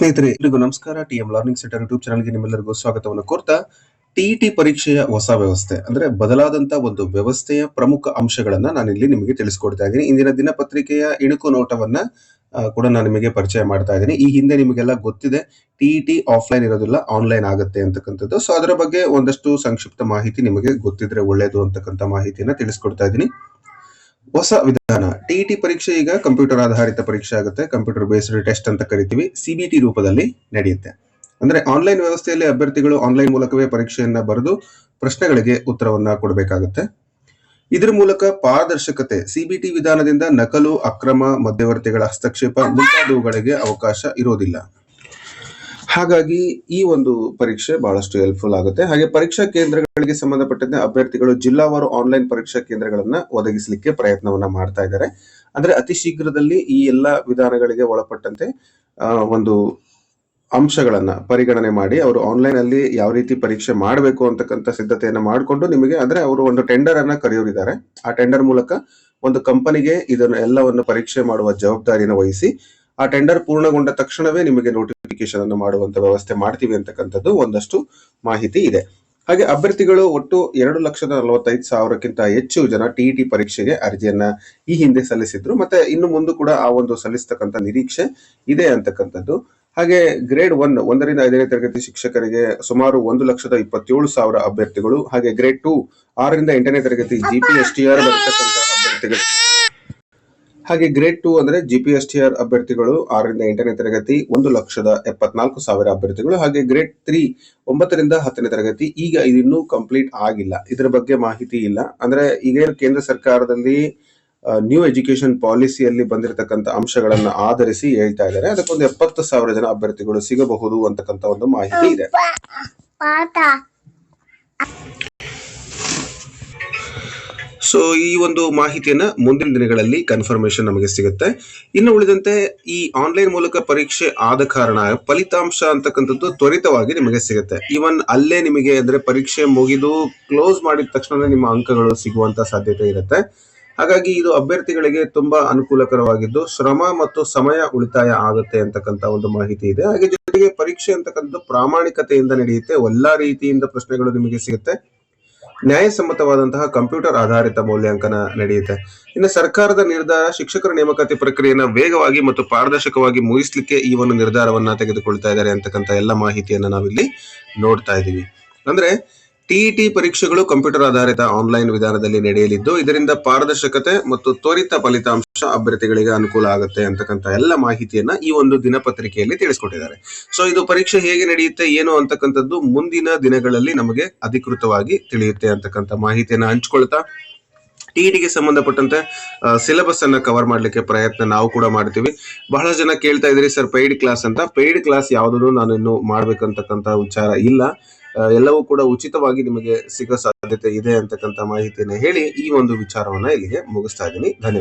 ಸ್ನೇಹಿತರೆ, ಎಲ್ರಿಗೂ ನಮಸ್ಕಾರ. T M learning centre YouTube ಚಾನಲ್ಗೆ ನಿಮ್ಮೆಲ್ಲರಿಗೂ ಸ್ವಾಗತವನ್ನು ಕೋರ್ತಾ ಟಿಇಟಿ ಪರೀಕ್ಷೆಯ ಹೊಸ ವ್ಯವಸ್ಥೆ, ಅಂದ್ರೆ ಬದಲಾದಂತ ಒಂದು ವ್ಯವಸ್ಥೆಯ ಪ್ರಮುಖ ಅಂಶಗಳನ್ನ ನಾನು ಇಲ್ಲಿ ನಿಮಗೆ ತಿಳಿಸ್ಕೊಡ್ತಾ ಇದ್ದೀನಿ. ಇಂದಿನ ದಿನಪತ್ರಿಕೆಯ ಇಣುಕು ನೋಟವನ್ನ ಕೂಡ ನಾನು ನಿಮಗೆ ಪರಿಚಯ ಮಾಡ್ತಾ ಇದ್ದೀನಿ. ಈ ಹಿಂದೆ ನಿಮಗೆಲ್ಲ ಗೊತ್ತಿದೆ ಟಿಇಟಿ ಆಫ್ಲೈನ್ ಇರೋದಿಲ್ಲ ಆನ್ಲೈನ್ ಆಗುತ್ತೆ ಅಂತಕ್ಕಂಥದ್ದು. ಸೊ ಅದರ ಬಗ್ಗೆ ಒಂದಷ್ಟು ಸಂಕ್ಷಿಪ್ತ ಮಾಹಿತಿ ನಿಮಗೆ ಗೊತ್ತಿದ್ರೆ ಒಳ್ಳೆಯದು ಅಂತಕ್ಕಂಥ ಮಾಹಿತಿಯನ್ನ ತಿಳಿಸ್ಕೊಡ್ತಾ ಇದ್ದೀನಿ. ಹೊಸ ವಿಧಾನ. ಟಿಇಟಿ ಪರೀಕ್ಷೆ ಈಗ ಕಂಪ್ಯೂಟರ್ ಆಧಾರಿತ ಪರೀಕ್ಷೆ ಆಗುತ್ತೆ. ಕಂಪ್ಯೂಟರ್ ಬೇಸ್ಡ್ ಟೆಸ್ಟ್ ಅಂತ ಕರಿತೀವಿ. ಸಿಬಿಟಿ ರೂಪದಲ್ಲಿ ನಡೆಯುತ್ತೆ. ಅಂದ್ರೆ ಆನ್ಲೈನ್ ವ್ಯವಸ್ಥೆಯಲ್ಲಿ ಅಭ್ಯರ್ಥಿಗಳು ಆನ್ಲೈನ್ ಮೂಲಕವೇ ಪರೀಕ್ಷೆಯನ್ನ ಬರೆದು ಪ್ರಶ್ನೆಗಳಿಗೆ ಉತ್ತರವನ್ನ ಕೊಡಬೇಕಾಗುತ್ತೆ. ಇದರ ಮೂಲಕ ಪಾರದರ್ಶಕತೆ ಸಿಬಿಟಿ ವಿಧಾನದಿಂದ ನಕಲು, ಅಕ್ರಮ, ಮಧ್ಯವರ್ತಿಗಳ ಹಸ್ತಕ್ಷೇಪ ಮುಂತಾದವುಗಳಿಗೆ ಅವಕಾಶ ಇರೋದಿಲ್ಲ. ಹಾಗಾಗಿ ಈ ಒಂದು ಪರೀಕ್ಷೆ ಬಹಳಷ್ಟು ಹೆಲ್ಪ್ಫುಲ್ ಆಗುತ್ತೆ. ಹಾಗೆ ಪರೀಕ್ಷಾ ಕೇಂದ್ರಗಳಿಗೆ ಸಂಬಂಧಪಟ್ಟಂತೆ ಅಭ್ಯರ್ಥಿಗಳು ಜಿಲ್ಲಾವಾರು ಆನ್ಲೈನ್ ಪರೀಕ್ಷಾ ಕೇಂದ್ರಗಳನ್ನ ಒದಗಿಸಲಿಕ್ಕೆ ಪ್ರಯತ್ನವನ್ನ ಮಾಡ್ತಾ ಇದ್ದಾರೆ. ಅಂದ್ರೆ ಅತಿ ಶೀಘ್ರದಲ್ಲಿ ಈ ಎಲ್ಲ ವಿಧಾನಗಳಿಗೆ ಒಳಪಟ್ಟಂತೆ ಒಂದು ಅಂಶಗಳನ್ನ ಪರಿಗಣನೆ ಮಾಡಿ ಅವರು ಆನ್ಲೈನ್ ಅಲ್ಲಿ ಯಾವ ರೀತಿ ಪರೀಕ್ಷೆ ಮಾಡಬೇಕು ಅಂತಕ್ಕಂಥ ಸಿದ್ಧತೆಯನ್ನ ಮಾಡಿಕೊಂಡು ನಿಮಗೆ, ಅಂದ್ರೆ ಅವರು ಒಂದು ಟೆಂಡರ್ ಅನ್ನ ಕರೆಯೋರಿದ್ದಾರೆ. ಆ ಟೆಂಡರ್ ಮೂಲಕ ಒಂದು ಕಂಪನಿಗೆ ಇದನ್ನು ಎಲ್ಲವನ್ನು ಪರೀಕ್ಷೆ ಮಾಡುವ ಜವಾಬ್ದಾರಿಯನ್ನು ವಹಿಸಿ ಆ ಟೆಂಡರ್ ಪೂರ್ಣಗೊಂಡ ತಕ್ಷಣವೇ ನಿಮಗೆ ನೋಟಿಫಿಕೇಶನ್ ಅನ್ನು ಮಾಡುವಂತ ವ್ಯವಸ್ಥೆ ಮಾಡ್ತೀವಿ ಅಂತಕ್ಕಂಥದ್ದು ಒಂದಷ್ಟು ಮಾಹಿತಿ ಇದೆ. ಹಾಗೆ ಅಭ್ಯರ್ಥಿಗಳು ಒಟ್ಟು ಎರಡು ಲಕ್ಷದ ನಲವತ್ತೈದು ಸಾವಿರಕ್ಕಿಂತ ಹೆಚ್ಚು ಜನ ಟಿಇಟಿ ಪರೀಕ್ಷೆಗೆ ಅರ್ಜಿಯನ್ನ ಈ ಹಿಂದೆ ಸಲ್ಲಿಸಿದ್ರು. ಮತ್ತೆ ಇನ್ನು ಮುಂದೆ ಕೂಡ ಆ ಒಂದು ಸಲ್ಲಿಸ್ತಕ್ಕಂಥ ನಿರೀಕ್ಷೆ ಇದೆ ಅಂತಕ್ಕಂಥದ್ದು. ಹಾಗೆ ಗ್ರೇಡ್ ಒನ್ ಒಂದರಿಂದ ಐದನೇ ತರಗತಿ ಶಿಕ್ಷಕರಿಗೆ ಸುಮಾರು ಒಂದು ಲಕ್ಷದ ಇಪ್ಪತ್ತೇಳು ಸಾವಿರ ಅಭ್ಯರ್ಥಿಗಳು ಹಾಗೆ ಗ್ರೇಡ್ ಟೂ ಆರರಿಂದ ಎಂಟನೇ ತರಗತಿ ಜಿಪಿಎಸ್ ಟಿ ಆರ್ ಬರ್ತಕ್ಕಂಥ ಅಭ್ಯರ್ಥಿಗಳು. ಹಾಗೆ ಗ್ರೇಡ್ ಟೂ ಅಂದ್ರೆ ಆರ್ ಅಭ್ಯರ್ಥಿಗಳು ಆರರಿಂದ ಎಂಟನೇ ತರಗತಿ, ಒಂದು ಲಕ್ಷದ ಎಪ್ಪತ್ನಾಲ್ಕು ಸಾವಿರ ಅಭ್ಯರ್ಥಿಗಳು ಹಾಗೆ ಗ್ರೇಡ್ ತ್ರೀ ಒಂಬತ್ತರಿಂದ ಹತ್ತನೇ ತರಗತಿ, ಈಗ ಇದಿನ್ನೂ ಕಂಪ್ಲೀಟ್ ಆಗಿಲ್ಲ. ಇದರ ಬಗ್ಗೆ ಮಾಹಿತಿ ಇಲ್ಲ. ಅಂದ್ರೆ ಈಗೇನು ಕೇಂದ್ರ ಸರ್ಕಾರದಲ್ಲಿ ನ್ಯೂ ಎಜುಕೇಶನ್ ಪಾಲಿಸಿಯಲ್ಲಿ ಬಂದಿರತಕ್ಕಂಥ ಅಂಶಗಳನ್ನ ಆಧರಿಸಿ ಹೇಳ್ತಾ ಇದ್ದಾರೆ. ಅದಕ್ಕೊಂದು ಎಪ್ಪತ್ತು ಸಾವಿರ ಜನ ಅಭ್ಯರ್ಥಿಗಳು ಸಿಗಬಹುದು ಅಂತಕ್ಕಂಥ ಒಂದು ಮಾಹಿತಿ ಇದೆ. ಸೊ ಈ ಒಂದು ಮಾಹಿತಿಯನ್ನ ಮುಂದಿನ ದಿನಗಳಲ್ಲಿ ಕನ್ಫರ್ಮೇಶನ್ ನಮಗೆ ಸಿಗುತ್ತೆ. ಇನ್ನು ಉಳಿದಂತೆ ಈ ಆನ್ಲೈನ್ ಮೂಲಕ ಪರೀಕ್ಷೆ ಆದ ಕಾರಣ ಫಲಿತಾಂಶ ಅಂತಕ್ಕಂಥದ್ದು ತ್ವರಿತವಾಗಿ ನಿಮಗೆ ಸಿಗುತ್ತೆ. ಈವನ್ ಅಲ್ಲೇ ನಿಮಗೆ ಅಂದ್ರೆ ಪರೀಕ್ಷೆ ಮುಗಿದು ಕ್ಲೋಸ್ ಮಾಡಿದ ತಕ್ಷಣ ನಿಮ್ಮ ಅಂಕಗಳು ಸಿಗುವಂತ ಸಾಧ್ಯತೆ ಇರುತ್ತೆ. ಹಾಗಾಗಿ ಇದು ಅಭ್ಯರ್ಥಿಗಳಿಗೆ ತುಂಬಾ ಅನುಕೂಲಕರವಾಗಿದ್ದು ಶ್ರಮ ಮತ್ತು ಸಮಯ ಉಳಿತಾಯ ಆಗುತ್ತೆ ಅಂತಕ್ಕಂಥ ಒಂದು ಮಾಹಿತಿ ಇದೆ. ಹಾಗೆ ಜೊತೆಗೆ ಪರೀಕ್ಷೆ ಅಂತಕ್ಕಂಥದ್ದು ಪ್ರಾಮಾಣಿಕತೆಯಿಂದ ನಡೆಯುತ್ತೆ. ಎಲ್ಲಾ ರೀತಿಯಿಂದ ಪ್ರಶ್ನೆಗಳು ನಿಮಗೆ ಸಿಗುತ್ತೆ. ನ್ಯಾಯಸಮ್ಮತವಾದಂತಹ ಕಂಪ್ಯೂಟರ್ ಆಧಾರಿತ ಮೌಲ್ಯಾಂಕನ ನಡೆಯುತ್ತೆ. ಇನ್ನು ಸರ್ಕಾರದ ನಿರ್ಧಾರ ಶಿಕ್ಷಕರ ನೇಮಕಾತಿ ಪ್ರಕ್ರಿಯೆಯನ್ನು ವೇಗವಾಗಿ ಮತ್ತು ಪಾರದರ್ಶಕವಾಗಿ ಮುಗಿಸ್ಲಿಕ್ಕೆ ಈ ಒಂದು ನಿರ್ಧಾರವನ್ನ ತೆಗೆದುಕೊಳ್ತಾ ಇದ್ದಾರೆ ಅಂತಕ್ಕಂಥ ಎಲ್ಲ ಮಾಹಿತಿಯನ್ನ ನಾವಿಲ್ಲಿ ನೋಡ್ತಾ ಇದ್ದೀವಿ ಅಂದ್ರೆ ಟಿಇಟಿ ಪರೀಕ್ಷೆಗಳು ಕಂಪ್ಯೂಟರ್ ಆಧಾರಿತ ಆನ್ಲೈನ್ ವಿಧಾನದಲ್ಲಿ ನಡೆಯಲಿದ್ದು, ಇದರಿಂದ ಪಾರದರ್ಶಕತೆ ಮತ್ತು ತ್ವರಿತ ಫಲಿತಾಂಶ ಅಭ್ಯರ್ಥಿಗಳಿಗೆ ಅನುಕೂಲ ಆಗುತ್ತೆ ಅಂತಕ್ಕಂಥ ಎಲ್ಲ ಮಾಹಿತಿಯನ್ನ ಈ ಒಂದು ದಿನಪತ್ರಿಕೆಯಲ್ಲಿ ತಿಳಿಸ್ಕೊಟ್ಟಿದ್ದಾರೆ. ಸೊ ಇದು ಪರೀಕ್ಷೆ ಹೇಗೆ ನಡೆಯುತ್ತೆ, ಏನು ಅಂತಕ್ಕಂಥದ್ದು ಮುಂದಿನ ದಿನಗಳಲ್ಲಿ ನಮಗೆ ಅಧಿಕೃತವಾಗಿ ತಿಳಿಯುತ್ತೆ ಅಂತಕ್ಕಂಥ ಮಾಹಿತಿಯನ್ನ ಹಂಚ್ಕೊಳ್ತಾ ಟಿಇಟಿಗೆ ಸಂಬಂಧಪಟ್ಟಂತೆ ಸಿಲೆಬಸ್ ಅನ್ನ ಕವರ್ ಮಾಡ್ಲಿಕ್ಕೆ ಪ್ರಯತ್ನ ನಾವು ಕೂಡ ಮಾಡ್ತೀವಿ. ಬಹಳ ಜನ ಕೇಳ್ತಾ ಇದ್ರಿ, ಸರ್ ಪೇಯ್ಡ್ ಕ್ಲಾಸ್ ಅಂತ. ಪೇಯ್ಡ್ ಕ್ಲಾಸ್ ಯಾವುದನ್ನು ನಾನು ಇನ್ನು ಮಾಡ್ಬೇಕಂತಕ್ಕಂಥ ವಿಚಾರ ಇಲ್ಲ. ಎಲ್ಲವೂ ಕೂಡ ಉಚಿತವಾಗಿ ನಿಮಗೆ ಸಿಗೋ ಸಾಧ್ಯತೆ ಇದೆ ಅಂತಕ್ಕಂಥ ಮಾಹಿತಿಯನ್ನು ಹೇಳಿ ಈ ಒಂದು ವಿಚಾರವನ್ನ ಇಲ್ಲಿಗೆ ಮುಗಿಸ್ತಾ ಇದ್ದೀನಿ. ಧನ್ಯವಾದ